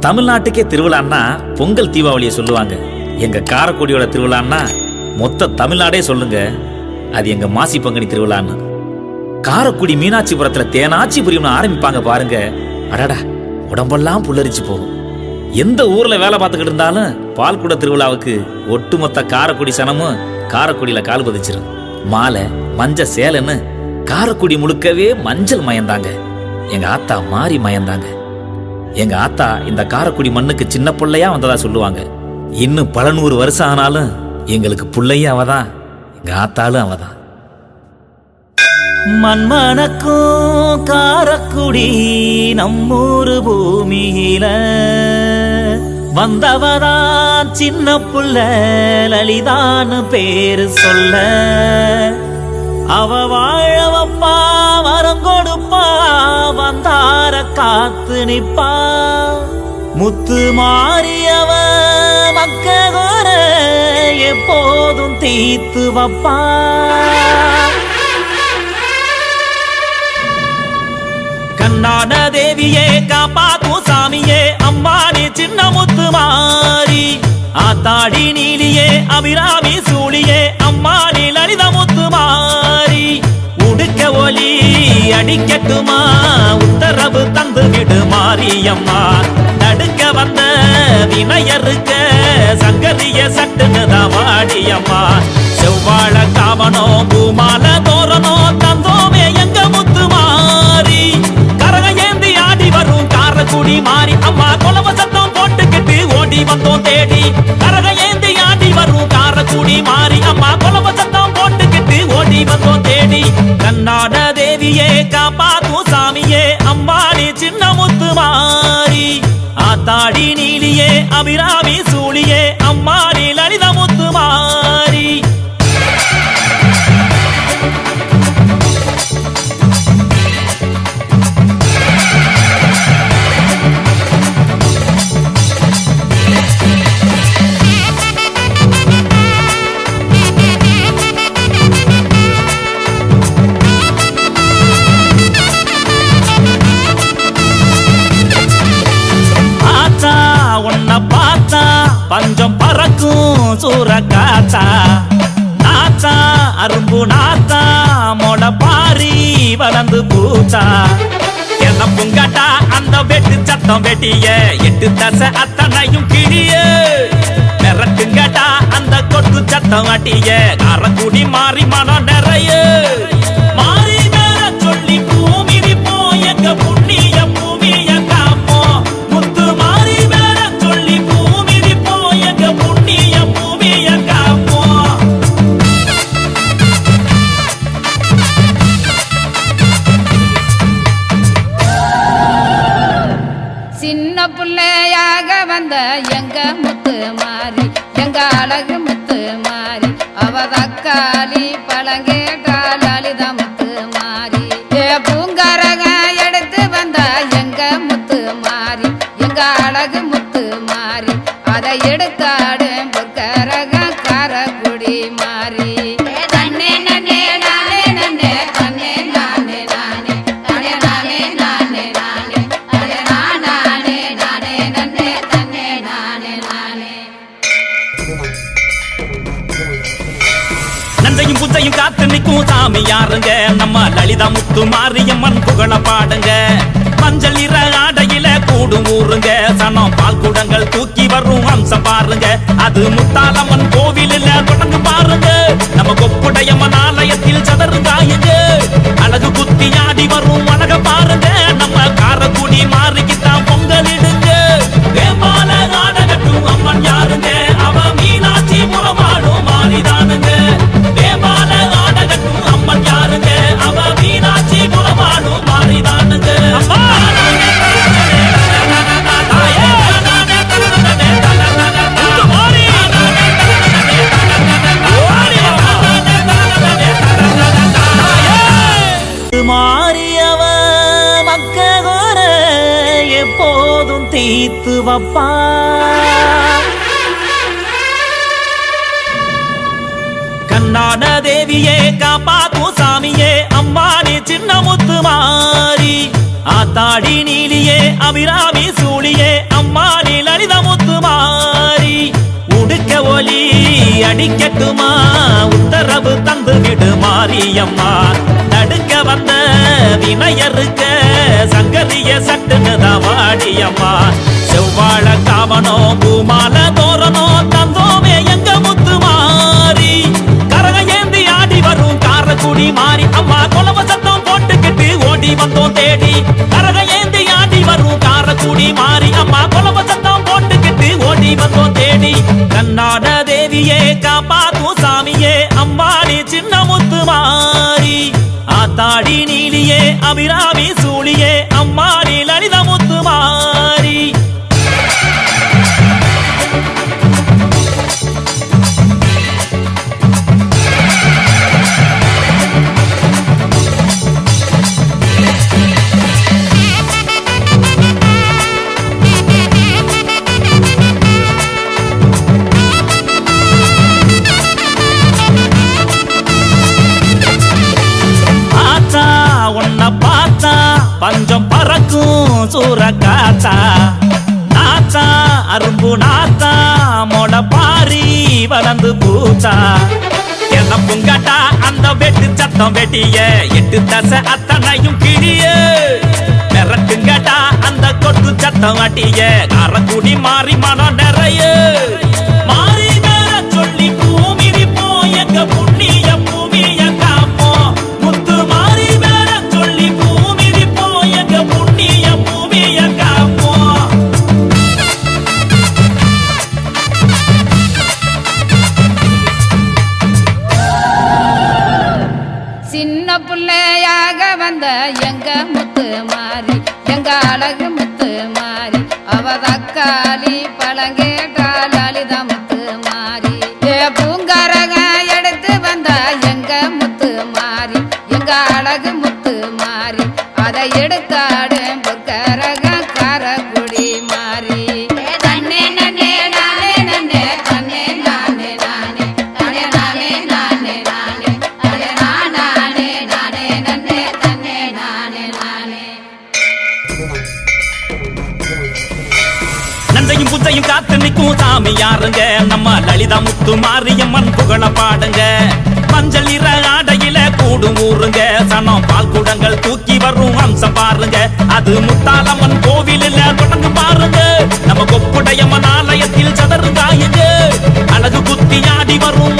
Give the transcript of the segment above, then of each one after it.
தமிழ்நாட்டுக்கே திருவிழான்னா பொங்கல் தீபாவளியை சொல்லுவாங்க. எங்க காரக்குடியோட திருவிழான்னா மொத்த தமிழ்நாடே சொல்லுங்க. அது எங்க மாசி பங்குனி திருவிழான்னு. காரக்குடி மீனாட்சிபுரத்துல தேனாச்சி புரியம்னு ஆரம்பிப்பாங்க பாருங்க. அடடா உடம்பெல்லாம் புல்லரிச்சு போகும். எந்த ஊர்ல வேலை பார்த்துக்கிட்டு இருந்தாலும் பால்குட திருவிழாவுக்கு ஒட்டுமொத்த காரக்குடி சனமும் காரக்குடியில கால் பதிச்சிரும். மாலை மஞ்ச சேலைன்னு காரக்குடி முழுக்கவே மஞ்சள் மயந்தாங்க. எங்க ஆத்தா மாறி மயந்தாங்க. எங்க ஆத்தா இந்த காரக்குடி மண்ணுக்கு சின்ன பிள்ளையா வந்ததா சொல்லுவாங்க. இன்னும் பல நூறு வருஷம் ஆனாலும் எங்களுக்கு பிள்ளையும் அவதான். எங்க ஆத்தாலும் அவதான். மண்மணக்கும் காரக்குடி நம்மூரு பூமியில வந்தவதான் சின்ன புள்ள லலிதான்னு பேரு சொல்ல. அவ வாழ வரம் வந்தார காத்து நிப்பா. முத்து மாறியவ மக்ககோர எப்போதும் தீத்து வப்பா. கண்ணான தேவியே காப்பாத்தும் சாமியே அம்மானி சின்ன முத்து மாறி. ஆத்தாடி நீலியே அபிராமி சூழியே அம்மானி லலித முத்து மாறி. ஒலி அடிக்கட்டுமா? உத்தரவு தந்து விடு மாரியம்மா. தடுக்க வந்த வினையருக்க சங்கதிய சட்டுன்னு தான் வாடியம்மா செவ்வாழ காவனோ பூமால தோரணோ தந்தோமே எங்க முத்து மாறி. கரக ஏந்தி ஆடி வரும் காரக்குடி மாறி. அம்மா கொலவ சத்தம் போட்டுக்கிட்டு ஓடி வந்தோம் தேடி. கரக ஏந்தி ஆடி வரும் காரக்குடி மாறி. அம்மா கொலவ சத்தம் போட்டுக்கிட்டு ஓடி வந்தோம் தேடி. கண்ணாட தேவியே காப்பாத்தும் சாமியே அம்மாடி சின்ன முத்து மாறி. ஆத்தாடி நீலியே அபிராமி சூற காத்தா நாத்தா அரும்பு நாத்தா மொட பாரி வளர்ந்து பூத்தா. என்ன புங்கட்டா அந்த வெட்டு சத்தம் வெட்டிய எட்டு தசை அத்தனையும் கிழிய. மிரட்டுங்கட்டா அந்த கொட்டு சத்தம் வட்டிய காரக்குடி மாறி மனம் நிறைய. யாருங்க? நம்ம லலிதா முத்து மாரியம்மன் புகழ பாடுங்க. மஞ்சள் நிற ஆடையில கூடும் ஊருங்க. சனம் பால் குடங்கள் தூக்கி வரும் அம்சம் பாருங்க. அது முத்தாலம்மன் கோவிலில் தொடர்ந்து பாருங்க. நம்ம கொப்புடையம்மன் ஆலயத்தில் சதறுதாயுங்க அழகு குத்தி ஆடி வரும் அழக பாருங்க. நம்ம காரக்குடி மாறிக்கிட்டான் கண்ணான தேவியே காப்பாத்தும் சாமியே அம்மானி சின்ன முத்து மாறி. ஆத்தாடி நீலியே அபிராமி சூழியே அம்மானி லலித முத்து மாறி. உடுக்க ஒலி அடிக்கட்டுமா உத்தரவு தந்து விடு மாரியம்மா. தடுக்க வந்த வினையருக்க சங்கரிய சட்டுன்னு தான் வாடியம்மா. செவ்வாழ காவனோ பூமால தோரணோ தந்தோமே எங்க முத்து மாறி. கரக ஏந்தி ஆடி வரும் காரக்குடி மாறி. அம்மா கொலவ சத்தம் போட்டுக்கிட்டு ஓடி வந்தோம் தேடி. கரக ஏந்தி ஆடி வரும் காரக்குடி மாறி. வளர்ந்து என்ன புங்கட்டா? அந்த வெட்டு சத்தம் வெட்டிய. எட்டு தசை அத்தனையும் கிழிய. மிரட்டுங்கட்டா? அந்த கொட்டு சத்தம் வாட்டிய அறக்குடி மாறி மனம் நிறைய. மாறி மேல சொல்லி பூமி விப்போம் எங்க புண்ணிய மாறி அவ புத்தையும் சாமி யாருங்க? நம்ம லலிதா முத்து மாரியம்மன் புகழ பாடுங்க. மஞ்சள் நிற ஆடையில கூடும் ஊருங்க. சனம் பால் குடங்கள் தூக்கி வரும் அம்சம் பாருங்க. அது முத்தாலம்மன் கோவிலில் தொடர்ந்து பாருங்க. நம்ம கொப்புடையம்மன் ஆலயத்தில் சதருங்காயுங்க அழகு குத்தி ஆடி வரும்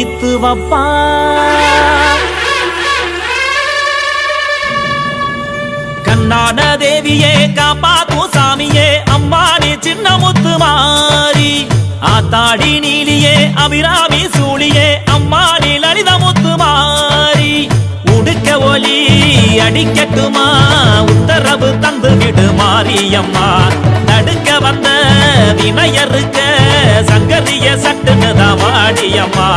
எப்போதும் தீத்து வப்பா. கண்ணாட தேவியே காப்பாத்தும் சாமியே அம்மானி சின்ன முத்து மாறி. ஆத்தாடி நீலியே அபிராமி சூழியே அம்மானி லலித முத்து மாறி. உடுக்க ஒலி அடிக்கட்டுமா உத்தரவு தந்து விடு மாரியம்மா. தடுக்க வந்த வினையருக்க சங்கரிய சட்டுன்னு தான் வாடியம்மா.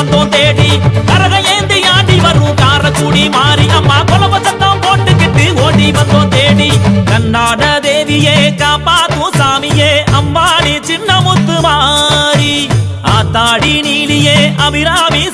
வந்தோம் தேடி. கரக ஏந்தி ஆடி வரும் காரக்குடி மாறி அம்மா குலவ சத்தம் போட்டுக்கிட்டு ஓடி வந்தோம் தேடி. கண்ணாட தேவியே காப்பாத்தும் சாமியே அம்மாடி சின்ன முத்து மாறி. ஆத்தாடி நீலியே அபிராமி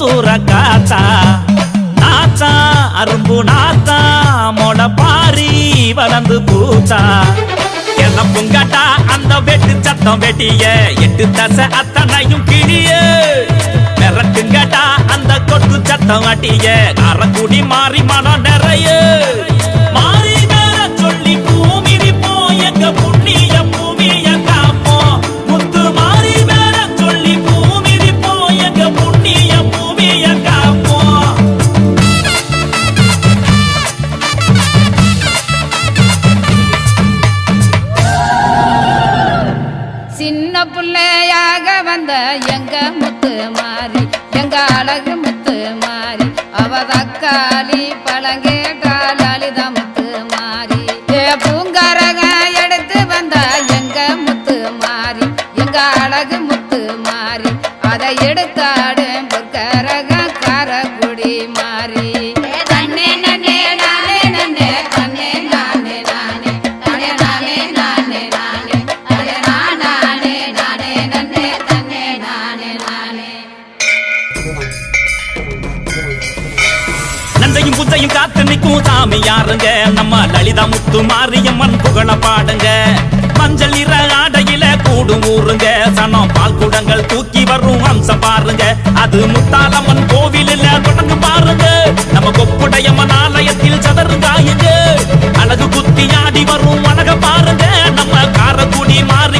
சூரக்காத்தா நாத்தா அரும்பு நாத்தா மொட பாரி வளர்ந்து பூத்தா. என்ன புங்கட்டா அந்த வெட்டு சத்தம் வெட்டிய எட்டு தசை அத்தனையும் கிழிய. மிரட்டுங்கட்டா அந்த கொட்டு சத்தம் வட்டிய காரக்குடி மாறி மனம் நிறைய. சின்ன பிள்ளையாக வந்த எங்க முத்து மாறி எங்க அழகு முத்து மாறி அவ தக்காளி பழங்கேட்டால் அலித முத்து மாறி. ஏ பூங்கரக எடுத்து வந்த எங்க முத்து மாறி எங்க அழகு முத்து மாறி அதை எடுத்தாடு சாமியாருங்க நம்ம லலிதா முத்து மாரியம்மன் புகழ பாடுங்க. மஞ்சள் நிற ஆடையில கூடு ஊருங்க. சனம் பால் குடங்கள் தூக்கி வரும் அம்சம் பாருங்க. அது முத்தாலம்மன் கோவிலில் தொடர்ந்து பாருங்க. நம்ம கொப்புடையம்மன் ஆலயத்தில் சதறுங்காயுங்க அழகு குத்தி ஆடி வரும் அழக பாருங்க. நம்ம காரக்குடி மாறி